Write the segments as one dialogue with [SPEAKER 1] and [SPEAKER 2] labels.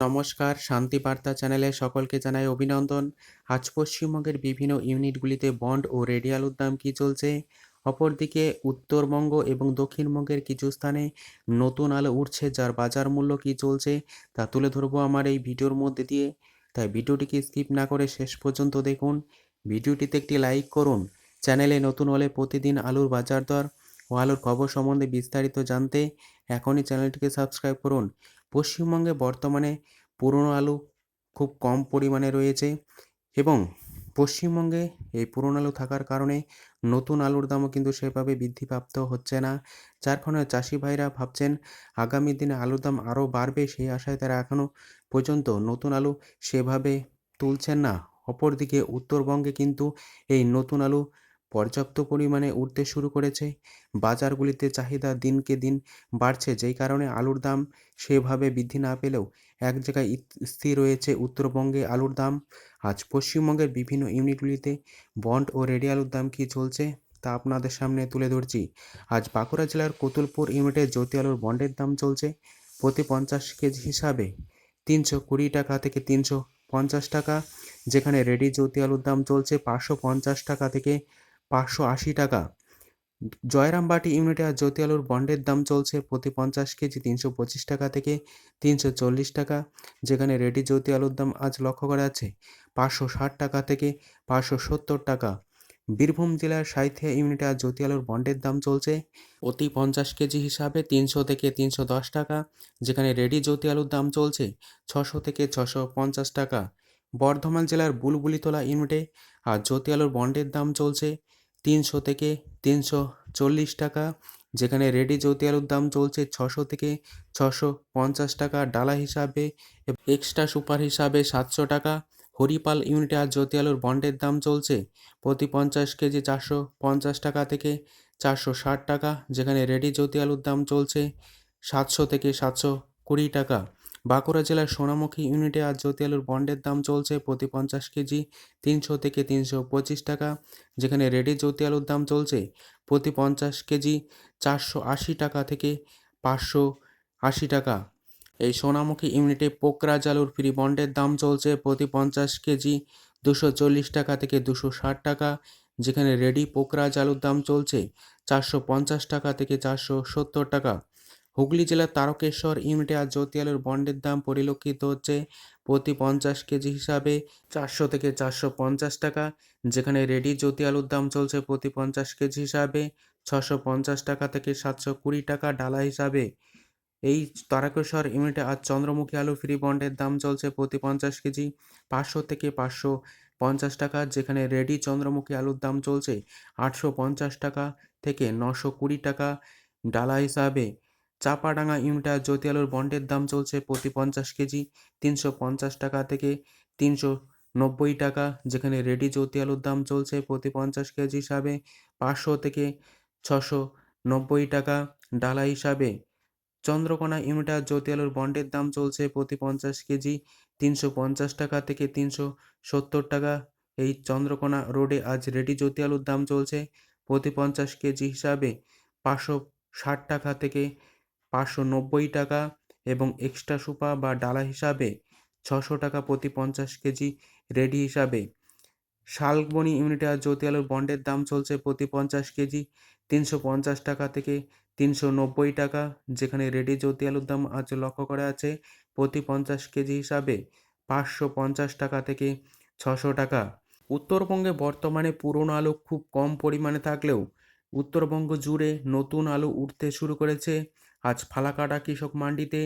[SPEAKER 1] নমস্কার, শান্তি বার্তা চ্যানেলে সকলকে জানাই অভিনন্দন। আজ পশ্চিমবঙ্গের বিভিন্ন ইউনিটগুলিতে বন্ড ও রেডি আলুর দাম কী চলছে? অপরদিকে উত্তরবঙ্গ এবং দক্ষিণবঙ্গের কিছু স্থানে নতুন আলো উঠছে যার বাজার মূল্য কী চলছে তা তুলে ধরবো আমার এই ভিডিওর মধ্যে দিয়ে। তাই ভিডিওটিকে স্কিপ না করে শেষ পর্যন্ত দেখুন। ভিডিওটিতে একটি লাইক করুন। চ্যানেলে নতুন হলে প্রতিদিন আলুর বাজার দর ও আলুর খবর সম্বন্ধে বিস্তারিত জানতে এখনই চ্যানেলটিকে সাবস্ক্রাইব করুন। পশ্চিমবঙ্গে বর্তমানে পুরনো আলু খুব কম পরিমাণে রয়েছে এবং পশ্চিমবঙ্গে এই পুরনো আলু থাকার কারণে নতুন আলুর দামও কিন্তু সেভাবে বৃদ্ধিপ্রাপ্ত হচ্ছে না, যার কারণে চাষি ভাইরা ভাবছেন আগামী দিনে আলুর দাম আরও বাড়বে সেই আশায় তারা এখনও পর্যন্ত নতুন আলু সেভাবে তুলছেন না। অপরদিকে উত্তরবঙ্গে কিন্তু এই নতুন আলু পর্যাপ্ত পরিমাণে উঠতে শুরু করেছে। বাজারগুলিতে চাহিদা দিনকে দিন বাড়ছে, যেই কারণে আলুর দাম সেভাবে বৃদ্ধি না পেলেও এক জায়গায় স্থির রয়েছে উত্তরবঙ্গে আলুর দাম। আজ পশ্চিমবঙ্গের বিভিন্ন ইউনিটগুলিতে বন্ড ও রেডি আলুর দাম কী চলছে তা আপনাদের সামনে তুলে ধরছি। আজ বাঁকুড়া জেলার কতুলপুর ইউনিটে জ্যোতি আলুর বন্ডের দাম চলছে প্রতি পঞ্চাশ কেজি হিসাবে তিনশো কুড়ি টাকা থেকে তিনশো পঞ্চাশ টাকা, যেখানে রেডি জ্যোতি আলুর দাম চলছে পাঁচশো পঞ্চাশ টাকা থেকে পাঁচশো আশি টাকা। জয়রামবাটি ইউনিটে আর জ্যোতি আলুর বন্ডের দাম চলছে প্রতি পঞ্চাশ কেজি তিনশো পঁচিশ টাকা থেকে তিনশো চল্লিশ টাকা, যেখানে রেডি জ্যোতি আলুর দাম আজ লক্ষ্য করা যাচ্ছে পাঁচশো ষাট টাকা থেকে পাঁচশো সত্তর টাকা। বীরভূম জেলার সাইথিয়া ইউনিটে আর জ্যোতি আলুর বন্ডের দাম চলছে প্রতি পঞ্চাশ কেজি হিসাবে তিনশো থেকে তিনশো দশ টাকা, যেখানে রেডি জ্যোতি আলুর দাম চলছে ছশো থেকে ছশো পঞ্চাশ টাকা। বর্ধমান জেলার বুলবুলিতলা ইউনিটে আর জ্যোতি আলুর বন্ডের দাম চলছে তিনশো থেকে তিনশো চল্লিশ টাকা, যেখানে রেডি জ্যোতি আলুর দাম চলছে ছশো থেকে ছশো পঞ্চাশ টাকা ডালা হিসাবে এক্সট্রা সুপার হিসাবে সাতশো টাকা। হরিপাল ইউনিটে আর জ্যোতি আলুর বন্ডের দাম চলছে প্রতি পঞ্চাশ কেজি চারশো পঞ্চাশ টাকা থেকে চারশো ষাট টাকা, যেখানে রেডি জ্যোতি আলুর দাম চলছে সাতশো থেকে সাতশো কুড়ি টাকা। বাঁকুড়া জেলার সোনামুখী ইউনিটে আজ জ্যোতি আলুর বন্ডের দাম চলছে প্রতি পঞ্চাশ কেজি তিনশো থেকে তিনশো পঁচিশ টাকা, যেখানে রেডি জ্যোতি আলুর দাম চলছে প্রতি পঞ্চাশ কেজি চারশো আশি টাকা থেকে পাঁচশো আশি টাকা। এই সোনামুখী ইউনিটে পোকরাজ আলুর ফ্রি বন্ডের দাম চলছে প্রতি পঞ্চাশ কেজি দুশো চল্লিশ টাকা থেকে দুশো ষাট টাকা, যেখানে রেডি পোকরাজ আলুর দাম চলছে চারশো পঞ্চাশ টাকা থেকে চারশো সত্তর টাকা। হুগলি জেলার তারকেশ্বর ইউনিটে আজ জ্যোতি আলুর বন্ডের দাম পরিলক্ষিত হচ্ছে প্রতি পঞ্চাশ কেজি হিসাবে চারশো থেকে চারশো পঞ্চাশ টাকা, যেখানে রেডি জ্যোতি আলুর দাম চলছে প্রতি পঞ্চাশ কেজি হিসাবে ছশো পঞ্চাশ টাকা থেকে সাতশো কুড়ি টাকা ডালা হিসাবে। এই তারকেশ্বর ইউনিটে আজ চন্দ্রমুখী আলু ফ্রি বন্ডের দাম চলছে প্রতি পঞ্চাশ কেজি পাঁচশো থেকে পাঁচশো পঞ্চাশ টাকা, যেখানে রেডি চন্দ্রমুখী আলুর দাম চলছে আটশো পঞ্চাশ টাকা থেকে নশো কুড়ি টাকা ডালা হিসাবে। চাপাডাঙ্গা ইউনিটে জ্যোতি আলুর বন্ডের দাম চলছে প্রতি পঞ্চাশ কেজি তিনশো পঞ্চাশ টাকা থেকে তিনশো নব্বই টাকা, যেখানে রেডি জ্যোতি আলুর দাম চলছে প্রতি পঞ্চাশ কেজি হিসাবে পাঁচশো থেকে ছশো নব্বই টাকা। ডালা হিসাবে চন্দ্রকোনা ইউনিটা জ্যোতি আলুর বন্ডের দাম চলছে প্রতি পঞ্চাশ কেজি তিনশো পঞ্চাশ টাকা থেকে তিনশো সত্তর টাকা। এই চন্দ্রকোনা রোডে আজ রেডি জ্যোতি আলুর দাম চলছে প্রতি পঞ্চাশ কেজি হিসাবে পাঁচশো ষাট টাকা থেকে পাঁচশো নব্বই টাকা এবং এক্সট্রা সুপা বা ডালা হিসাবে ছশো টাকা প্রতি পঞ্চাশ কেজি রেডি হিসাবে। শালবনি ইউনিটে আর জ্যোতি আলুর বন্ডের দাম চলছে প্রতি পঞ্চাশ কেজি তিনশো পঞ্চাশ টাকা থেকে তিনশো নব্বই টাকা, যেখানে রেডি জ্যোতি আলুর দাম আজ লক্ষ্য করা আছে প্রতি পঞ্চাশ কেজি হিসাবে পাঁচশো পঞ্চাশ টাকা থেকে ছশো টাকা। উত্তরবঙ্গে বর্তমানে পুরনো আলু খুব কম পরিমাণে থাকলেও উত্তরবঙ্গ জুড়ে নতুন আলু উঠতে শুরু করেছে আজ ফালাকাটা কৃষক মান্ডিতে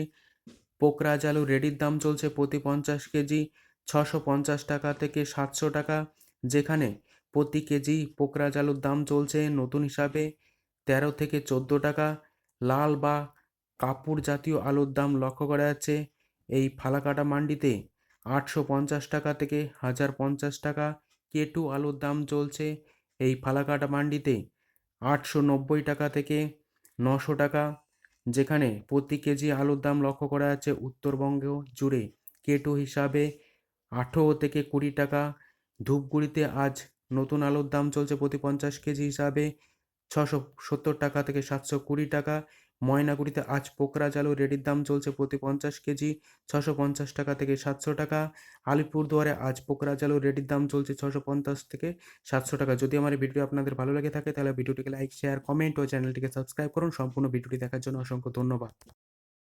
[SPEAKER 1] পোকরাজ আলু রেডির দাম চলছে প্রতি পঞ্চাশ কেজি, ছশো পঞ্চাশ টাকা থেকে সাতশো টাকা, যেখানে প্রতি কেজি পোকরাজ আলুর দাম চলছে নতুন হিসাবে তেরো থেকে চোদ্দ টাকা। লাল বা কাপুর জাতীয় আলুর দাম লক্ষ্য করা যাচ্ছে। এই ফালাকাটা মান্ডিতে আটশো পঞ্চাশ টাকা থেকে হাজার পঞ্চাশ টাকা কেটু আলুর দাম চলছে। এই ফালাকাটা মান্ডিতে আটশো নব্বই টাকা থেকে নশো টাকা। যেখানে প্রতি কেজি আলুর দাম লক্ষ্য করা যাচ্ছে উত্তরবঙ্গ জুড়ে। কেটো হিসাবে আঠেরো থেকে কুড়ি টাকা। ধূপগুড়িতে আজ নতুন আলুর দাম চলছে প্রতি পঞ্চাশ কেজি হিসাবে। ছশো সত্তর টাকা থেকে সাতশো কুড়ি টাকা। ময়নাগুড়িতে আজ পোকরা আলু রেডির দাম চলছে প্রতি পঞ্চাশ কেজি ছশো পঞ্চাশ টাকা থেকে সাতশো টাকা। আলিপুরদুয়ারে আজ পোকরা আলু রেডির দাম চলছে ছশো পঞ্চাশ থেকে সাতশো টাকা। যদি আমার ভিডিও আপনাদের ভালো লেগে থাকে, তাহলে ভিডিওটিকে লাইক, শেয়ার, কমেন্ট ও চ্যানেলটিকে সাবস্ক্রাইব করুন। সম্পূর্ণ ভিডিওটি দেখার জন্য অসংখ্য ধন্যবাদ।